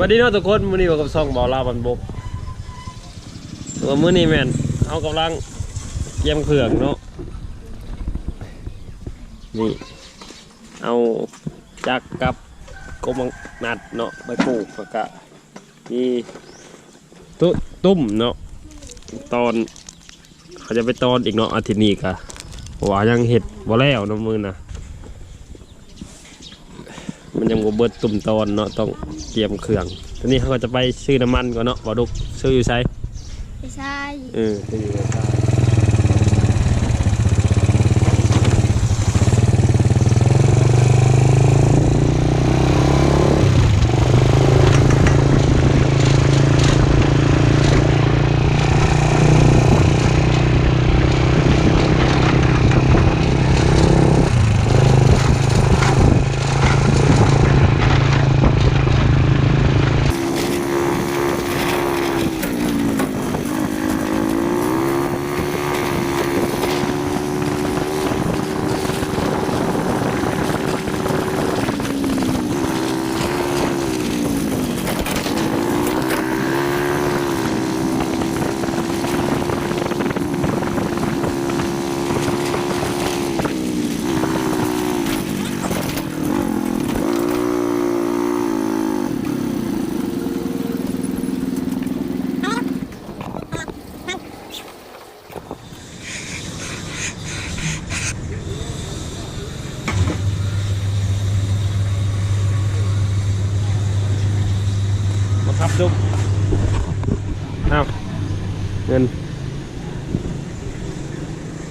วัสดีเนาะทุกคนมื้อนี้ว่ากับซ่องบ่าวลาวบันบกตัวมื้อนี้แม่นเอากำลังเตรียมเครื่องเนาะนี่เอาจักกับกบนัดเนาะไปปลูกแล้วก็มีตุตุ้มเนาะตอนเขาจะไปตอนอีกเนาะอาทิตย์นี้กะว่ายังเห็ดบ่แล้วนาะมือนะมันยังบ่เบิดตุ่มตอนเนาะต้อง ตรียมเครื่องทีนี้เขาก็จะไปซื้อน้ำมันก่อนเนาะบ่ดุกซื้ออยู่ไสไม่ใช่ เออซื้ออยู่ไส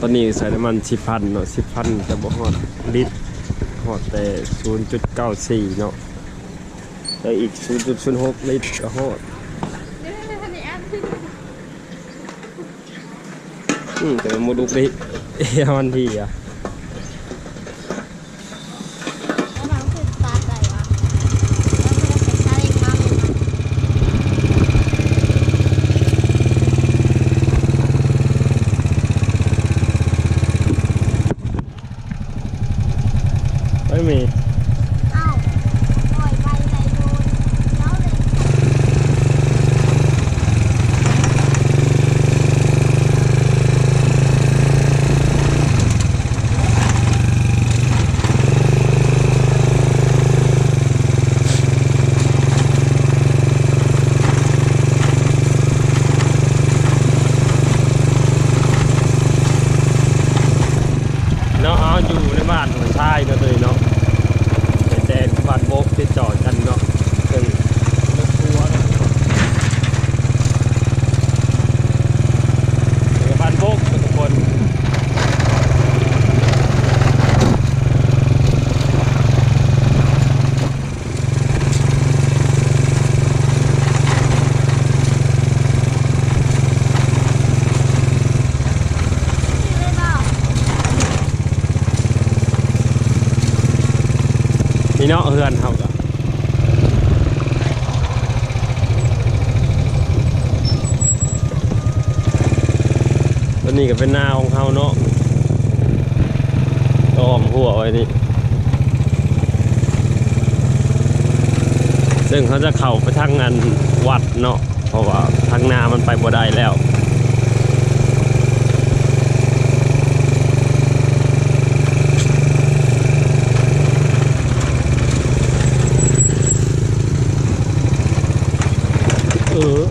อนนี้ใส่น้ำมันสิพันเนาะสิพันแต่บ่หอดลิตรหอดแต่ศูนย์จุดเก้าสี่เนาะแต่อีกศูนย์จุดศูนย์หกลิตรก็หอดอืมแต่มดุกดิเอ้ยมันทีอะ แล้วมันคือตาใจวะแล้วมันเป็นชาเล็กมาก ไม่มี อ้าวปล่อยไปในโดนแล้วเลย เนาะเอาอยู่ในบ้านของชายเนาะตัวนี้เนาะเป็นแดนบ้านโบกที่จอดกันเนาะซึ่งรถทัวร์เนาะเป็นบ้านโบกทุกคน ไม่บอก นี่เนาะเฮือนเฮาก็ตัว นี้ก็เป็นหน้าของเฮาเนาะอ้อมหัวไว้นี่ซึ่งเขาจะเข้าไปทางงานวัดเนาะเพราะว่าทางนามันไปบ่ได้แล้วเออ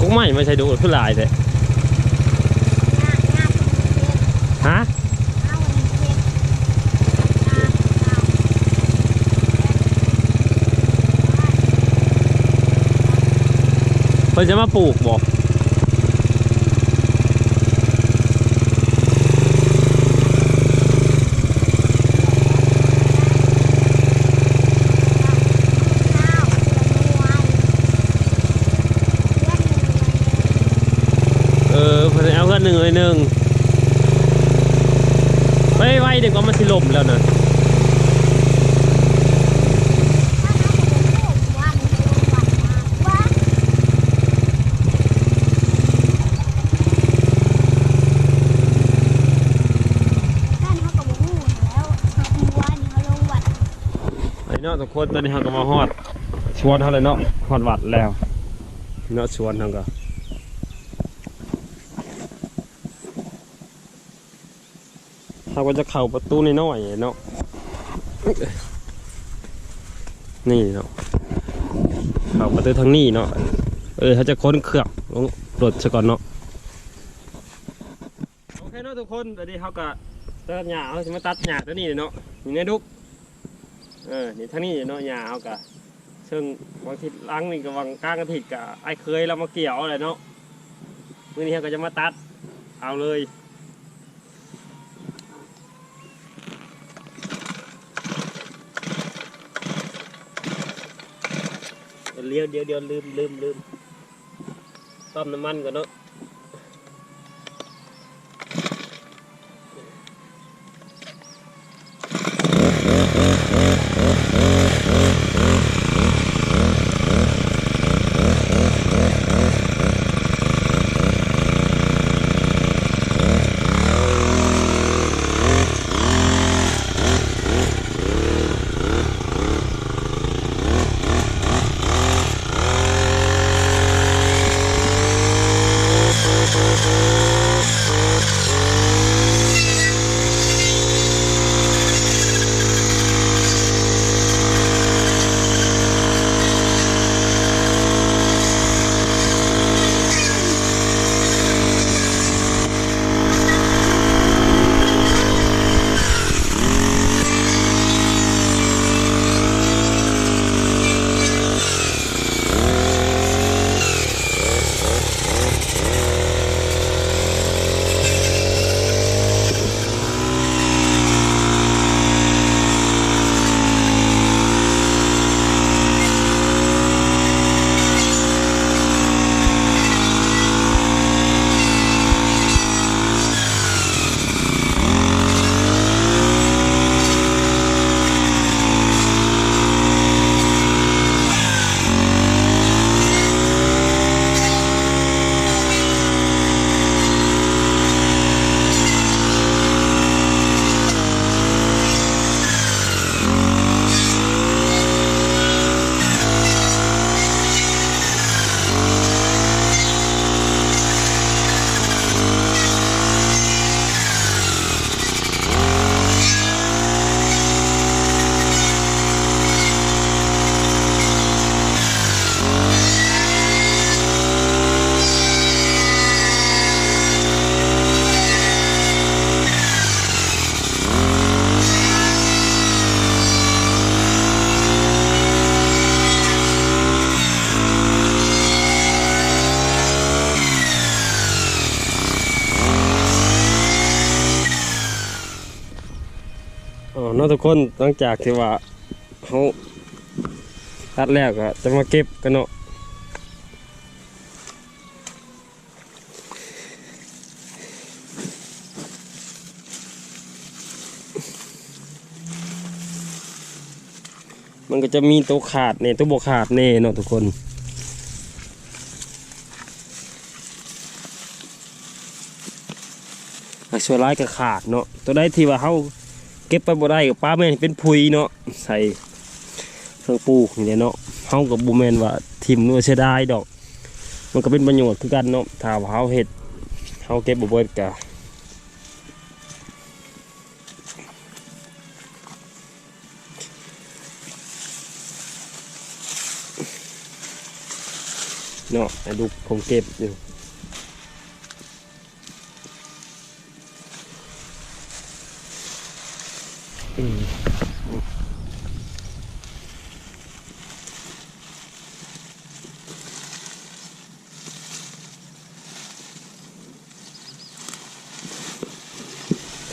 กุ้งใหม่ ไม่ใช่ดูขึ้นลายเลยฮะเอาวันนี้เพรานเอาเพิ่นจะมาปลูกบอก เดี๋ยวก็มันสิลมแล้วเนะเนาะทุกคนตอนนี้เราก็มาหอดชวนเขาเลยเนาะหอดวัดแล้วเนาะชวนเขาก็ เขาก็จะเข้าประตูน้อยเนาะนี่เนาะเข้าประตูทางนี้เนาะเออเขาจะค้นเครื่องลงรถซะก่อนเนาะโอเคเนาะทุกคนตอนนี้เขาก็ตัดหญ้าเขาจะมาตัดหญ้าตัวนี้เนาะอยู่ในดุกเออนี่ทางนี้เนาะยาเอากะซึ่งบางทีล้างนี่ก็วางกลางอาทิตย์กะไอ้เคยเรามาเกี่ยวอะไรเนาะมื้อนี้เราก็จะมาตัดเอาเลย เลี้ยวเดี๋ยวเดี๋ยวลืมลืมลืมต้มน้ำมันก่อนเนาะ เนาะทุกคนหลังจากที่ว่าเขาตัดแล้วก็จะมาเก็บกันเนาะมันก็จะมีตัวขาดเนี่ยตัวบวขาดเน่เนาะทุกคนอะส่วนร้ายก็ขาดเนาะตัวได้ที่ว่าเขา เก็บไปบ่ได้กับป้าแม่นเป็นพุยเนาะใส่เครื่องปลูกนี่แหละเนาะเฮากับบูแมนว่าทิมนัวเสียดายดอก มันก็เป็นประโยชน์คือกันเนาะถ้าวเฮาเฮ็ดเฮาเก็บบ่เบิดกะเนาะไอ้ลูผมเก็บอยู่ อืม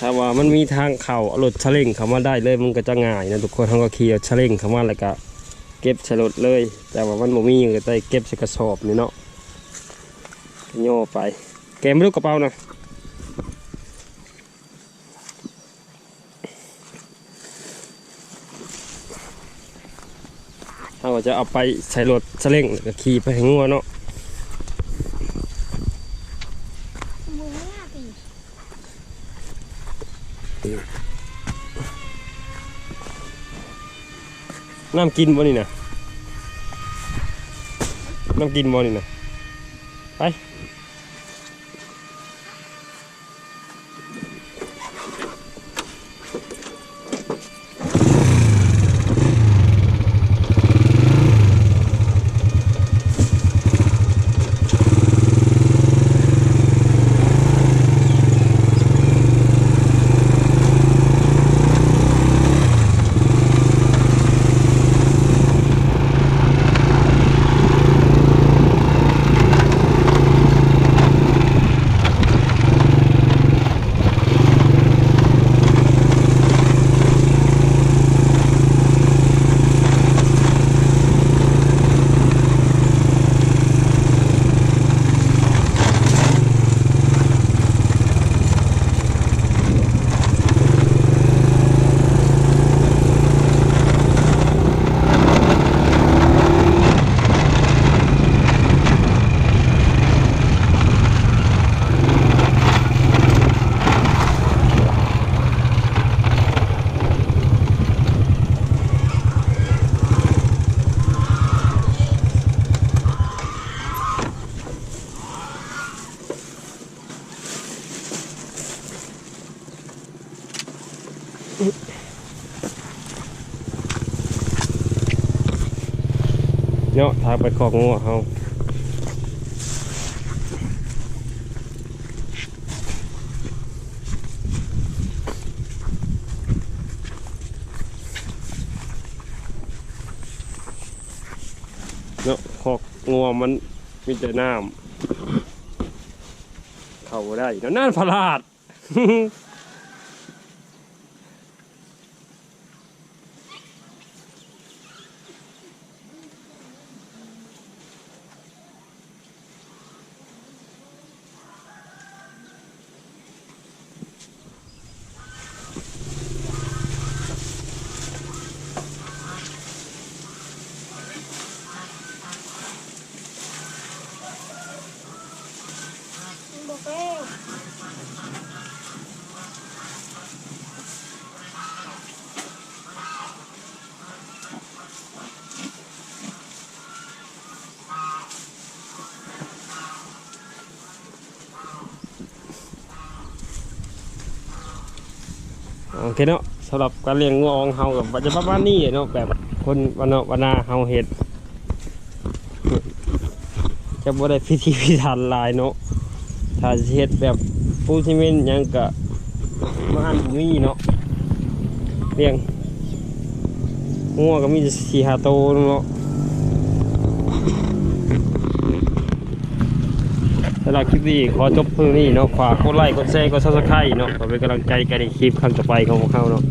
ถ้าว่า มันมีทางเข่าเอารถชะเล่งเข้ามาได้เลยมันก็จะง่ายนะทุกคนเขาก็ขี่เอาชะเล่งเข้ามาแล้วก็เก็บใส่รถเลย แต่ว่ามันบ่มีก็ได้เก็บใส่กระสอบนี่เนาะโย่ไป แกไม่รู้กระเป๋านะเราก็จะเอาไปใส่รถสเล่งแล้วก็ขี่ไปให้งัวเนาะ มือไม่น่าตี ส น้ำกินบ่นี่นะน้ำกินบ่นี่นะไป เนาะทางไปของงัวเฮาเนาะขอกงัวมันมีแต่น้ำเข้าได้เนาะนั่นพลาด เอ้โอเคเนาะสำหรับการเลี้ยงงัวของเฮากับจะประมาณนี้เนาะแบบคนวันเนาะวันนาเฮาเฮ็ดจะบ่ได้พิธีพิธันลายเนาะ ถ้าเฮ็ดแบบปูนซีเมนต์ยังก็มาอันบ่มีเนาะเลี้ยงงัวก็มีสี่ห้าโตวเนาะสำหรับคลิปนี้ขอจบเพียงนี้เนาะฝากกดไลค์กดแชร์กดซับสไครต์เนาะขอเป็นกำลังใจกันในคลิปครั้งต่อไปของพวกเขาเนาะ